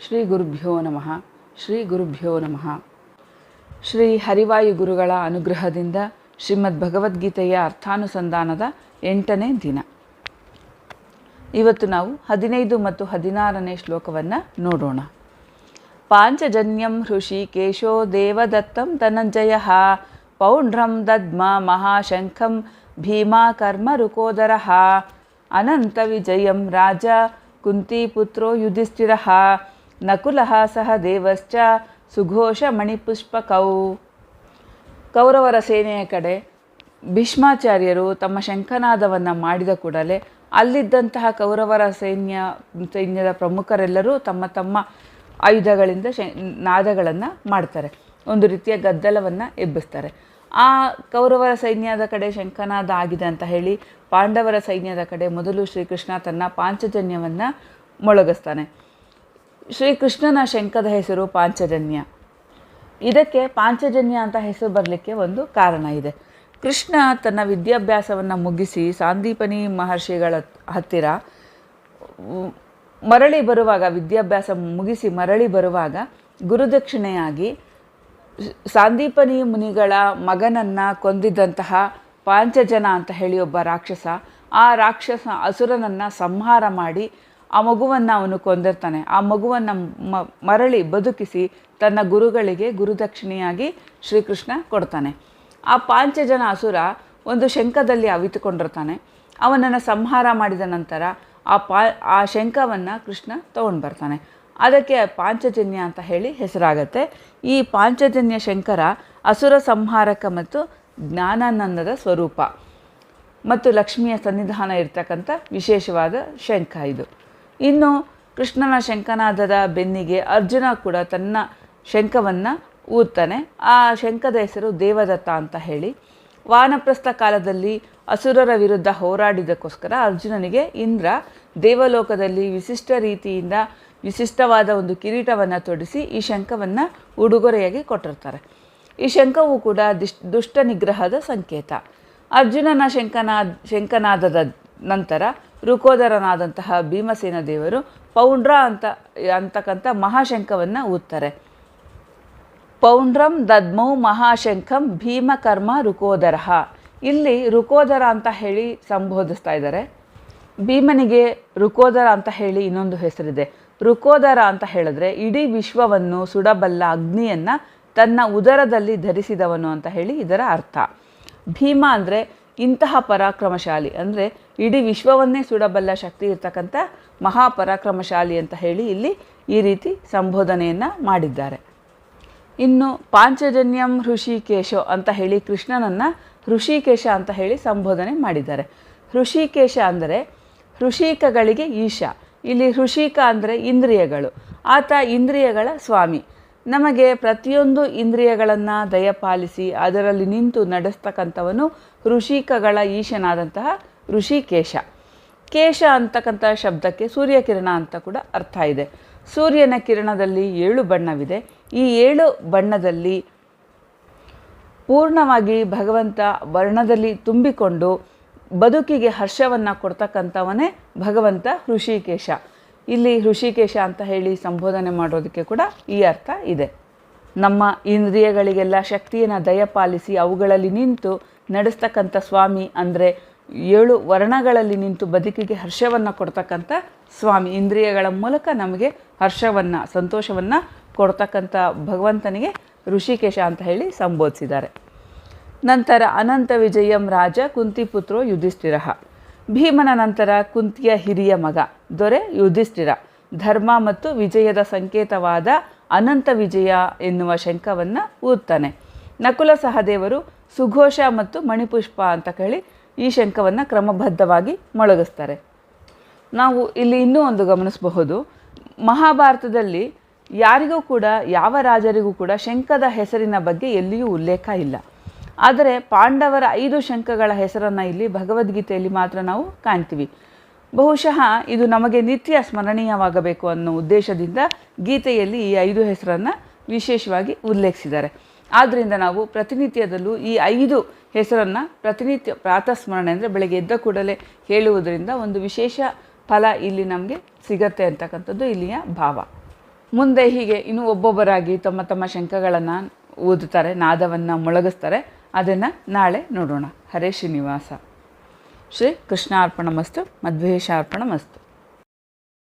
ಶ್ರೀ ಗುರುಭ್ಯೋ ನಮಃ. ಶ್ರೀ ಗುರುಭ್ಯೋ ನಮಃ. ಶ್ರೀ ಹರಿವಾಯು ಗುರುಗಳ ಅನುಗ್ರಹದಿಂದ ಶ್ರೀಮದ್ ಭಗವದ್ಗೀತೆಯ ಅರ್ಥಾನುಸಂಧಾನದ ಎಂಟನೇ ದಿನ. ಇವತ್ತು ನಾವು ಹದಿನೈದು ಮತ್ತು ಹದಿನಾರನೇ ಶ್ಲೋಕವನ್ನು ನೋಡೋಣ. ಪಾಂಚಜನ್ಯಂ ಹೃಷಿ ಕೇಶೋ ದೇವದತ್ತಂ ಧನಂಜಯ. ಪೌಂಡ್ರಂ ದದ್ಮ ಮಹಾಶಂಖಂ ಭೀಮಾ ಕರ್ಮ ರುಕೋದರ. ಅನಂತ ವಿಜಯಂ ರಾಜ ಕುಂತಿಪುತ್ರೋ ಯುಧಿಷ್ಠಿರ. ನಕುಲ ಸಹ ದೇವಶ್ಚ ಸುಘೋಷ ಮಣಿಪುಷ್ಪಕೌ. ಕೌರವರ ಸೇನೆಯ ಕಡೆ ಭೀಷ್ಮಾಚಾರ್ಯರು ತಮ್ಮ ಶಂಖನಾದವನ್ನು ಮಾಡಿದ ಕೂಡಲೇ ಅಲ್ಲಿದ್ದಂತಹ ಕೌರವರ ಸೈನ್ಯ, ಸೈನ್ಯದ ಪ್ರಮುಖರೆಲ್ಲರೂ ತಮ್ಮ ತಮ್ಮ ಆಯುಧಗಳಿಂದ ಶ, ನಾದಗಳನ್ನು ಮಾಡ್ತಾರೆ. ಒಂದು ರೀತಿಯ ಗದ್ದಲವನ್ನು ಎಬ್ಬಿಸ್ತಾರೆ. ಆ ಕೌರವರ ಸೈನ್ಯದ ಕಡೆ ಶಂಖನಾದ ಆಗಿದೆ ಅಂತ ಹೇಳಿ ಪಾಂಡವರ ಸೈನ್ಯದ ಕಡೆ ಮೊದಲು ಶ್ರೀಕೃಷ್ಣ ತನ್ನ ಪಾಂಚಜನ್ಯವನ್ನು ಮೊಳಗಿಸ್ತಾನೆ. ಶ್ರೀಕೃಷ್ಣನ ಶಂಕದ ಹೆಸರು ಪಾಂಚಜನ್ಯ. ಇದಕ್ಕೆ ಪಾಂಚಜನ್ಯ ಅಂತ ಹೆಸರು ಬರಲಿಕ್ಕೆ ಒಂದು ಕಾರಣ ಇದೆ. ಕೃಷ್ಣ ತನ್ನ ವಿದ್ಯಾಭ್ಯಾಸವನ್ನು ಮುಗಿಸಿ ಸಾಂದೀಪನಿ ಮಹರ್ಷಿಗಳ ಹತ್ತಿರ, ಮರಳಿ ಬರುವಾಗ, ವಿದ್ಯಾಭ್ಯಾಸ ಮುಗಿಸಿ ಮರಳಿ ಬರುವಾಗ ಗುರುದಕ್ಷಿಣೆಯಾಗಿ ಸಾಂದೀಪನಿ ಮುನಿಗಳ ಮಗನನ್ನು ಕೊಂದಿದ್ದಂತಹ ಪಾಂಚಜನ ಅಂತ ಹೇಳಿ ಒಬ್ಬ ರಾಕ್ಷಸ, ಆ ರಾಕ್ಷಸ ಅಸುರನನ್ನು ಸಂಹಾರ ಮಾಡಿ ಆ ಮಗುವನ್ನು ಅವನು ಕೊಂದಿರ್ತಾನೆ. ಆ ಮಗುವನ್ನು ಮರಳಿ ಬದುಕಿಸಿ ತನ್ನ ಗುರುಗಳಿಗೆ ಗುರುದಕ್ಷಿಣೆಯಾಗಿ ಶ್ರೀಕೃಷ್ಣ ಕೊಡ್ತಾನೆ. ಆ ಪಾಂಚಜನ ಅಸುರ ಒಂದು ಶಂಖದಲ್ಲಿ ಅವಿತುಕೊಂಡಿರ್ತಾನೆ. ಅವನನ್ನು ಸಂಹಾರ ಮಾಡಿದ ನಂತರ ಆ ಪಾ, ಆ ಶಂಖವನ್ನು ಕೃಷ್ಣ ತೊಗೊಂಡು ಬರ್ತಾನೆ ಅದಕ್ಕೆ ಪಾಂಚಜನ್ಯ ಅಂತ ಹೇಳಿ ಹೆಸರಾಗತ್ತೆ. ಈ ಪಾಂಚಜನ್ಯ ಶಂಕರ ಅಸುರ ಸಂಹಾರಕ ಮತ್ತು ಜ್ಞಾನಾನಂದದ ಸ್ವರೂಪ. ಮತ್ತು ಲಕ್ಷ್ಮಿಯ ಸನ್ನಿಧಾನ ಇರ್ತಕ್ಕಂಥ ವಿಶೇಷವಾದ ಶಂಖ ಇದು. ಇನ್ನು ಕೃಷ್ಣನ ಶಂಖನಾದದ ಬೆನ್ನಿಗೆ ಅರ್ಜುನ ಕೂಡ ತನ್ನ ಶಂಖವನ್ನು ಊದ್ತಾನೆ. ಆ ಶಂಖದ ಹೆಸರು ದೇವದತ್ತ ಅಂತ ಹೇಳಿ. ವಾನಪ್ರಸ್ಥ ಕಾಲದಲ್ಲಿ ಅಸುರರ ವಿರುದ್ಧ ಹೋರಾಡಿದಕ್ಕೋಸ್ಕರ ಅರ್ಜುನನಿಗೆ ಇಂದ್ರ ದೇವಲೋಕದಲ್ಲಿ ವಿಶಿಷ್ಟ ರೀತಿಯಿಂದ ವಿಶಿಷ್ಟವಾದ ಒಂದು ಕಿರೀಟವನ್ನು ತೊಡಿಸಿ ಈ ಶಂಖವನ್ನು ಉಡುಗೊರೆಯಾಗಿ ಕೊಟ್ಟಿರ್ತಾರೆ. ಈ ಶಂಖವು ಕೂಡ ದುಷ್ಟ ನಿಗ್ರಹದ ಸಂಕೇತ. ಅರ್ಜುನನ ಶಂಖನಾದ ಶಂಖನಾದದ ನಂತರ ರುಕೋದರನಾದಂತಹ ಭೀಮಸೇನ ದೇವರು ಪೌಂಡ್ರ ಅಂತ, ಅಂತಕ್ಕಂಥ ಮಹಾಶಂಖವನ್ನು ಊದ್ತಾರೆ. ಪೌಂಡ್ರಂ ದದ್ಮೌ ಮಹಾಶಂಖಂ ಭೀಮಕರ್ಮ ರುಕೋದರ. ಇಲ್ಲಿ ರುಕೋದರ ಅಂತ ಹೇಳಿ ಸಂಬೋಧಿಸ್ತಾ ಇದ್ದಾರೆ. ಭೀಮನಿಗೆ ರುಕೋದರ ಅಂತ ಹೇಳಿ ಇನ್ನೊಂದು ಹೆಸರಿದೆ. ರುಕೋದರ ಅಂತ ಹೇಳಿದ್ರೆ ಇಡೀ ವಿಶ್ವವನ್ನು ಸುಡಬಲ್ಲ ಅಗ್ನಿಯನ್ನು ತನ್ನ ಉದರದಲ್ಲಿ ಧರಿಸಿದವನು ಅಂತ ಹೇಳಿ ಇದರ ಅರ್ಥ. ಭೀಮ ಅಂದರೆ ಇಂತಹ ಪರಾಕ್ರಮಶಾಲಿ, ಅಂದರೆ ಇಡೀ ವಿಶ್ವವನ್ನೇ ಸುಡಬಲ್ಲ ಶಕ್ತಿ ಇರ್ತಕ್ಕಂಥ ಮಹಾಪರಾಕ್ರಮಶಾಲಿ ಅಂತ ಹೇಳಿ ಇಲ್ಲಿ ಈ ರೀತಿ ಸಂಬೋಧನೆಯನ್ನು ಮಾಡಿದ್ದಾರೆ. ಇನ್ನು ಪಾಂಚಜನ್ಯಂ ಋಷಿಕೇಶೋ ಅಂತ ಹೇಳಿ ಕೃಷ್ಣನನ್ನು ಋಷಿಕೇಶ ಅಂತ ಹೇಳಿ ಸಂಬೋಧನೆ ಮಾಡಿದ್ದಾರೆ. ಋಷಿಕೇಶ ಅಂದರೆ ಋಷಿಕಗಳಿಗೆ ಈಶ, ಇಲ್ಲಿ ಋಷಿಕ ಅಂದರೆ ಇಂದ್ರಿಯಗಳು, ಆತ ಇಂದ್ರಿಯಗಳ ಸ್ವಾಮಿ. ನಮಗೆ ಪ್ರತಿಯೊಂದು ಇಂದ್ರಿಯಗಳನ್ನು ದಯಪಾಲಿಸಿ, ಅದರಲ್ಲಿ ನಿಂತು ನಡೆಸ್ತಕ್ಕಂಥವನು ಋಷಿಕಗಳ ಈಶನಾದಂತಹ ಋಷಿಕೇಶ. ಕೇಶ ಅಂತಕ್ಕಂಥ ಶಬ್ದಕ್ಕೆ ಸೂರ್ಯಕಿರಣ ಅಂತ ಕೂಡ ಅರ್ಥ ಇದೆ. ಸೂರ್ಯನ ಕಿರಣದಲ್ಲಿ ಏಳು ಬಣ್ಣವಿದೆ. ಈ ಏಳು ಬಣ್ಣದಲ್ಲಿ ಪೂರ್ಣವಾಗಿ ಭಗವಂತ ವರ್ಣದಲ್ಲಿ ತುಂಬಿಕೊಂಡು ಬದುಕಿಗೆ ಹರ್ಷವನ್ನು ಕೊಡ್ತಕ್ಕಂಥವನೇ ಭಗವಂತ ಋಷಿಕೇಶ. ಇಲ್ಲಿ ಋಷಿಕೇಶ ಅಂತ ಹೇಳಿ ಸಂಬೋಧನೆ ಮಾಡೋದಕ್ಕೆ ಕೂಡ ಈ ಅರ್ಥ ಇದೆ. ನಮ್ಮ ಇಂದ್ರಿಯಗಳಿಗೆಲ್ಲ ಶಕ್ತಿಯನ್ನು ದಯಪಾಲಿಸಿ ಅವುಗಳಲ್ಲಿ ನಿಂತು ನಡೆಸ್ತಕ್ಕಂಥ ಸ್ವಾಮಿ ಅಂದರೆ ಏಳು ವರ್ಣಗಳಲ್ಲಿ ನಿಂತು ಬದುಕಿಗೆ ಹರ್ಷವನ್ನು ಕೊಡ್ತಕ್ಕಂಥ ಸ್ವಾಮಿ. ಇಂದ್ರಿಯಗಳ ಮೂಲಕ ನಮಗೆ ಹರ್ಷವನ್ನು, ಸಂತೋಷವನ್ನು ಕೊಡ್ತಕ್ಕಂಥ ಭಗವಂತನಿಗೆ ಋಷಿಕೇಶ ಅಂತ ಹೇಳಿ ಸಂಬೋಧಿಸಿದ್ದಾರೆ. ನಂತರ ಅನಂತ ವಿಜಯಂ ರಾಜ ಕುಂತಿಪುತ್ರೋ ಯುಧಿಷ್ಠಿರ. ಭೀಮನ ನಂತರ ಕುಂತಿಯ ಹಿರಿಯ ಮಗ, ದೊರೆ ಯುಧಿಷ್ಠಿರ. ಧರ್ಮ ಮತ್ತು ವಿಜಯದ ಸಂಕೇತವಾದ ಅನಂತ ವಿಜಯ ಎನ್ನುವ ಶಂಕವನ್ನು ಊದ್ತಾನೆ. ನಕುಲ ಸಹದೇವರು ಸುಘೋಷ ಮತ್ತು ಮಣಿಪುಷ್ಪ ಅಂತ ಹೇಳಿ ಈ ಶಂಖವನ್ನು ಕ್ರಮಬದ್ಧವಾಗಿ ಮೊಳಗಿಸ್ತಾರೆ. ನಾವು ಇಲ್ಲಿ ಇನ್ನೂ ಒಂದು ಗಮನಿಸಬಹುದು. ಮಹಾಭಾರತದಲ್ಲಿ ಯಾರಿಗೂ ಕೂಡ, ಯಾವ ರಾಜರಿಗೂ ಕೂಡ ಶಂಖದ ಹೆಸರಿನ ಬಗ್ಗೆ ಎಲ್ಲಿಯೂ ಉಲ್ಲೇಖ ಇಲ್ಲ. ಆದರೆ ಪಾಂಡವರ ಐದು ಶಂಖಗಳ ಹೆಸರನ್ನು ಇಲ್ಲಿ ಭಗವದ್ಗೀತೆಯಲ್ಲಿ ಮಾತ್ರ ನಾವು ಕಾಣ್ತೀವಿ. ಬಹುಶಃ ಇದು ನಮಗೆ ನಿತ್ಯ ಸ್ಮರಣೀಯವಾಗಬೇಕು ಅನ್ನೋ ಉದ್ದೇಶದಿಂದ ಗೀತೆಯಲ್ಲಿ ಈ ಐದು ಹೆಸರನ್ನು ವಿಶೇಷವಾಗಿ ಉಲ್ಲೇಖಿಸಿದ್ದಾರೆ. ಆದ್ದರಿಂದ ನಾವು ಪ್ರತಿನಿತ್ಯದಲ್ಲೂ ಈ ಐದು ಹೆಸರನ್ನು ಪ್ರತಿನಿತ್ಯ ಪ್ರಾತಸ್ಮರಣೆ ಅಂದರೆ ಬೆಳಗ್ಗೆ ಎದ್ದ ಕೂಡಲೇ ಹೇಳುವುದರಿಂದ ಒಂದು ವಿಶೇಷ ಫಲ ಇಲ್ಲಿ ನಮಗೆ ಸಿಗತ್ತೆ ಅಂತಕ್ಕಂಥದ್ದು ಇಲ್ಲಿಯ ಭಾವ. ಮುಂದೆ ಹೀಗೆ ಇನ್ನು ಒಬ್ಬೊಬ್ಬರಾಗಿ ತಮ್ಮ ತಮ್ಮ ಶಂಖಗಳನ್ನು ಓದುತ್ತಾರೆ, ನಾದವನ್ನು ಮೊಳಗಿಸ್ತಾರೆ. ಅದನ್ನು ನಾಳೆ ನೋಡೋಣ. ಹರೇ ಶ್ರೀನಿವಾಸ. ಶ್ರೀ ಕೃಷ್ಣಾರ್ಪಣ ಮಸ್ತು ಮಧ್ವೇಶಾರ್ಪಣ ಮಸ್ತು